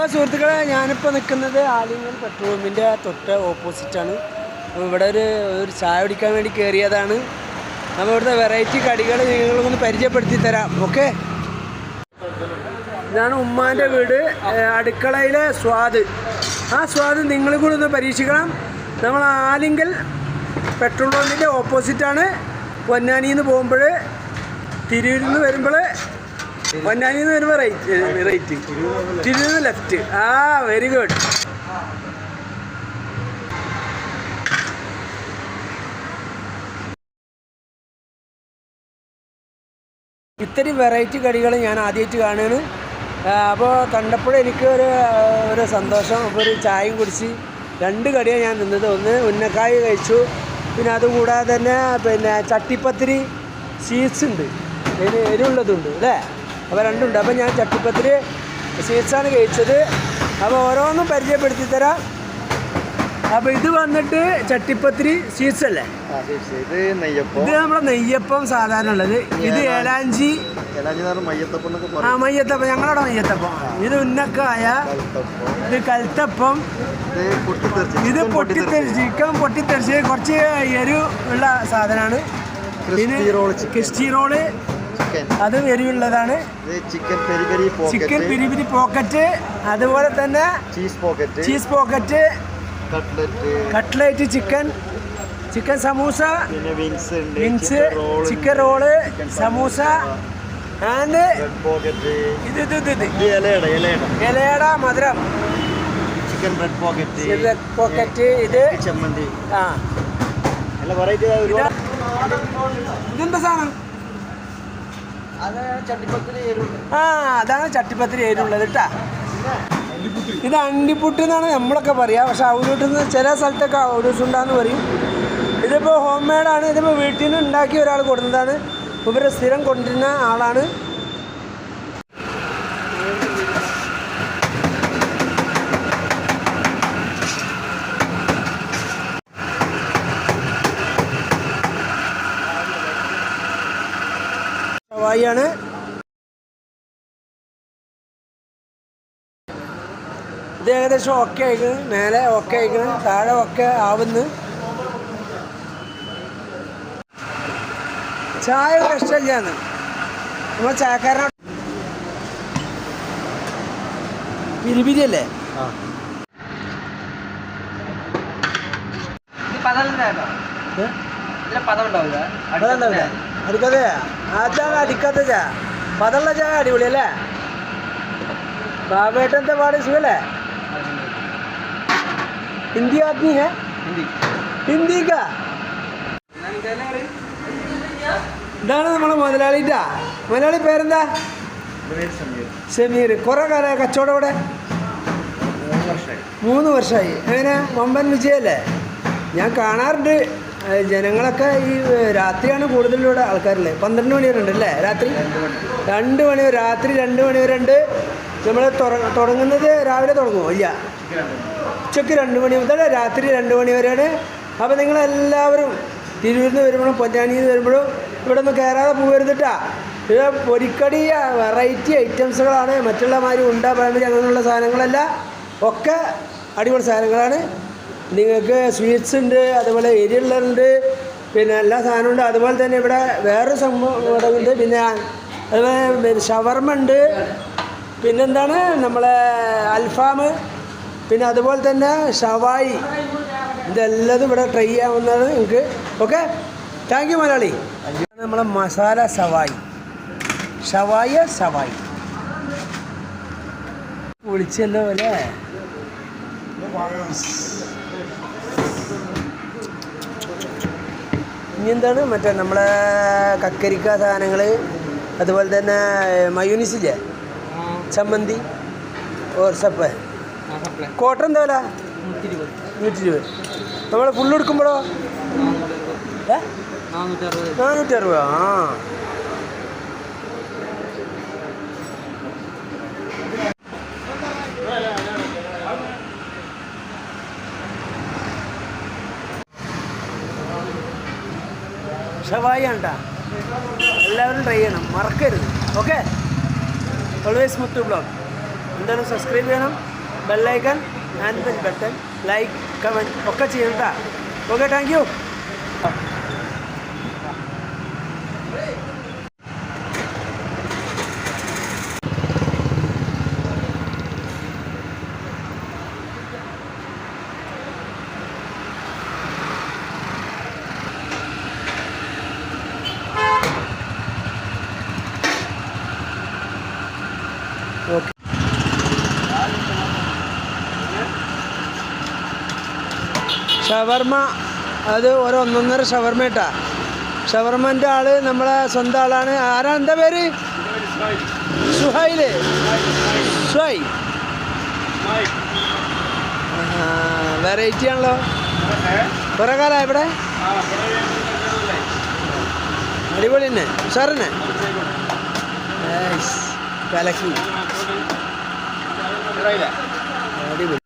അപ്പോൾ സുഹൃത്തുക്കളെ ഞാനിപ്പോൾ നിൽക്കുന്നത് ആലിങ്ങൽ പെട്രോൾ പമ്പിന്റെ തൊട്ട് ഓപ്പോസിറ്റാണ്. അപ്പോൾ ഇവിടെ ഒരു ഒരു ചായ കുടിക്കാൻ വേണ്ടി കയറിയതാണ് നമ്മൾ ഇവിടുത്തെ വെറൈറ്റി കടികൾ നിങ്ങൾക്കൊന്ന് പരിചയപ്പെടുത്തി തരാം ഓക്കെ? ഇതാണ് ഉമ്മാന്റെ വീട് അടുക്കളയിലെ സ്വാദ്. ആ സ്വാദ് നിങ്ങൾ കൂടെ ഒന്ന് പരീക്ഷിക്കണം. നമ്മൾ ആലിങ്കൽ പെട്രോൾ പമ്പിന്റെ ഓപ്പോസിറ്റാണ് പൊന്നാനിയിൽ നിന്ന് പോകുമ്പോൾ തിരൂരിൽ നിന്ന് വരുമ്പോൾ പൊന്നാനിയിൽ നിന്ന് വരുമ്പോൾ റൈറ്റ് റൈറ്റ് ലെഫ്റ്റ് ആ വെരി ഗുഡ് ഇത്രയും വെറൈറ്റി കടികൾ ഞാൻ ആദ്യമായിട്ട് കാണുകയാണ്. അപ്പോൾ കണ്ടപ്പോൾ എനിക്ക് ഒരു ഒരു സന്തോഷം. അപ്പോൾ ഒരു ചായയും കുടിച്ച് രണ്ട് കടിയാണ് ഞാൻ നിന്നത്. ഒന്ന് ഉന്നക്കായ കഴിച്ചു. പിന്നെ അതുകൂടാതെ തന്നെ പിന്നെ ചട്ടിപ്പത്തിരി സ്വീറ്റ്സ് ഉണ്ട്. അതിന് എരിവുള്ളതുണ്ട്. അല്ലേ? അപ്പോൾ രണ്ടുണ്ട്. അപ്പോൾ ഞാൻ ചട്ടിപ്പത്തിൽ സ്വീറ്റ്സാണ് കഴിച്ചത്. അപ്പോൾ ഓരോന്നും പരിചയപ്പെടുത്തി തരാം അപ്പോൾ ഇത് വന്നിട്ട് ചട്ടിപ്പത്തിരി സ്വീറ്റ്സ് അല്ലേ ഇത് നെയ്യപ്പം. ഇത് നമ്മുടെ നെയ്യപ്പം സാധാരണ ഉള്ളത് ഇത് ഏലാഞ്ചി. ആ മയ്യത്തപ്പം. ഞങ്ങളുടെ മയ്യത്തപ്പം. ഇത് ഉന്നക്കായ. ഇത് കൽത്തപ്പം. ഇത് പൊട്ടിത്തെറിച്ച് ചിക്കൻ പൊട്ടിത്തെറിച്ച് കുറച്ച് എരിവ് ഉള്ള സാധനമാണ് ക്രിസ്റ്റി റോൾ അതും എരിവുള്ളതാണ്. Chicken peri peri chicken pocket peri peri pocket അതുപോലെ തന്നെ cheese pocket cheese pocket cutlet cutlet chicken chicken samosa പിന്നെ വിങ്സ് ഉണ്ട്. Wings roll chicken roll samosa and pocket ഇത് ഇത് ഇത് ഇത്. ഇത് ഇലയുടെ ഇലയുടെ. ഇലയട മധുരം. ചിക്കൻ ബ്രെഡ് പോക്കറ്റ് ഇത് പോക്കറ്റ് ഇത് ചമ്മന്തി. ആ. നല്ല വെറൈറ്റി ഇതെന്താ സാധനം? ആ അതാണ് ചട്ടിപ്പത്തിരി ഏരുള്ളത് കേട്ടാ ഇത് അണ്ടിപ്പുട്ട് എന്നാണ് നമ്മളൊക്കെ പറയുക പക്ഷെ ഔലൂട്ടിൽ നിന്ന് ചില സ്ഥലത്തൊക്കെ ഔലൂസ് ഉണ്ടാന്ന് പറയും. ഇതിപ്പോൾ ഹോം മെയ്ഡാണ് ഇതിപ്പോൾ വീട്ടിൽ നിന്ന് ഉണ്ടാക്കി ഒരാൾ കൊടുക്കുന്നതാണ് ഇവരെ സ്ഥിരം കൊണ്ടിരുന്ന ആളാണ്. ഷവായിയാണ് ഇത് ഏകദേശം ഒക്കെ ആയിക്കണ്. മേലെ ഒക്കെ ആയിക്കണ്. താഴെ ഒക്കെ ആവുന്നു. ചായ ഒരു ഇഷ്ടമില്ലാന്ന് നമ്മൾ ചായക്കാരനോ പിരിപിരി അല്ലേ പതം ഉണ്ടാവില്ല. അടുക്കതയാ അടിക്കാതെ അതാണ് അടിക്കാത്ത ചാ. പതുള്ള ചായ അടിപൊളി അല്ലേ? ബാബേട്ടന്റെ പാട്? സുഖല്ലേ? ഹിന്ദി ആദ്മി ഹേ? ഹിന്ദി. കാ? ഇതാണ് നമ്മളെ മുതലാളിട്ടാ. മുതലാളി പേരെന്താ? ഷമീർ കുറെ കാലം കച്ചവടം ഇവിടെ മൂന്ന് വർഷമായി. എങ്ങനെ? വമ്പൻ വിജയല്ലേ? ഞാൻ കാണാറുണ്ട്. ജനങ്ങളൊക്കെ ഈ രാത്രിയാണ് കൂടുതലും ഇവിടെ ആൾക്കാരുള്ളത് പന്ത്രണ്ട് മണി വരെ ഉണ്ട് അല്ലേ? രാത്രി? രണ്ട് മണി വരെ രാത്രി രണ്ട് മണി വരെ ഉണ്ട്. നമ്മൾ തുടങ്ങുന്നത് രാവിലെ തുടങ്ങുമോ ഇല്ല. ഉച്ചയ്ക്ക് രണ്ട് മണി മുതൽ രാത്രി രണ്ട് മണി വരെയാണ്. അപ്പോൾ നിങ്ങളെല്ലാവരും തിരൂരിൽ നിന്ന് വരുമ്പോഴും പൊന്നാനിയിൽ നിന്ന് വരുമ്പോഴും ഇവിടെ ഒന്ന് കയറാതെ പോകരുതിട്ടാ ഇത് പൊരിക്കടി വെറൈറ്റി ഐറ്റംസുകളാണ്. മറ്റുള്ള മാതിരി ഉണ്ട പഴമ്പരി അങ്ങനെയുള്ള സാധനങ്ങളല്ല. ഒക്കെ അടിപൊളി സാധനങ്ങളാണ്. നിങ്ങൾക്ക് സ്വീറ്റ്സ് ഉണ്ട് അതുപോലെ എരിയുള്ളതുണ്ട് പിന്നെ എല്ലാ സാധനവും ഉണ്ട്. അതുപോലെ തന്നെ ഇവിടെ വേറെ സംഭവം ഉണ്ട്. പിന്നെ അതുപോലെ ഷവർമ ഉണ്ട്. പിന്നെന്താണ് നമ്മളെ അൽഫാം. പിന്നെ അതുപോലെ തന്നെ ഷവായി. ഇതെല്ലാം ഇവിടെ ട്രൈ ചെയ്യാവുന്നതാണ് നിങ്ങൾക്ക്. Okay thank you Malayali. നമ്മളെ മസാല സവായി ഷവായ സവായി വിളിച്ചല്ലോ അല്ലേ? ഇനി എന്താണ് മറ്റേ നമ്മളെ കക്കരിക്ക സാധനങ്ങൾ അതുപോലെ തന്നെ മയൂനിസില്ലേ? ചമ്മന്തി ഓർസപ്പ്. കോട്ടൺ എന്താ വില? നൂറ്റി ഇരുപത് നമ്മൾ ഫുള്ള് എടുക്കുമ്പോഴോ? നാനൂറ്റി അറുപത് ആ. ഷവായി ആണ് ട്ടാ. എല്ലാവരും ട്രൈ ചെയ്യണം. മറക്കരുത്. ഓക്കെ ഓൾവേസ് മുത്തു ബ്ലോഗ് എന്തായാലും സബ്സ്ക്രൈബ് ചെയ്യണം. Bell icon and bell button like comment ഒക്കെ ചെയ്യണ്ട okay thank you okay. Shawarma അത് ഒരു ഒന്നൊന്നര ഷവർമ ഇട്ടാ. ഷവർമന്റെ ആൾ നമ്മളെ സ്വന്തം ആളാണ്. ആരാ? എന്താ പേര്? സുഹൈൽ. സുഹൈ. വെറൈറ്റി ആണല്ലോ. കുറേ കാലം ഇവിടെ? അടിപൊളി തന്നെ. ഉഷാറന്നെ? കലക്കി. അടിപൊളി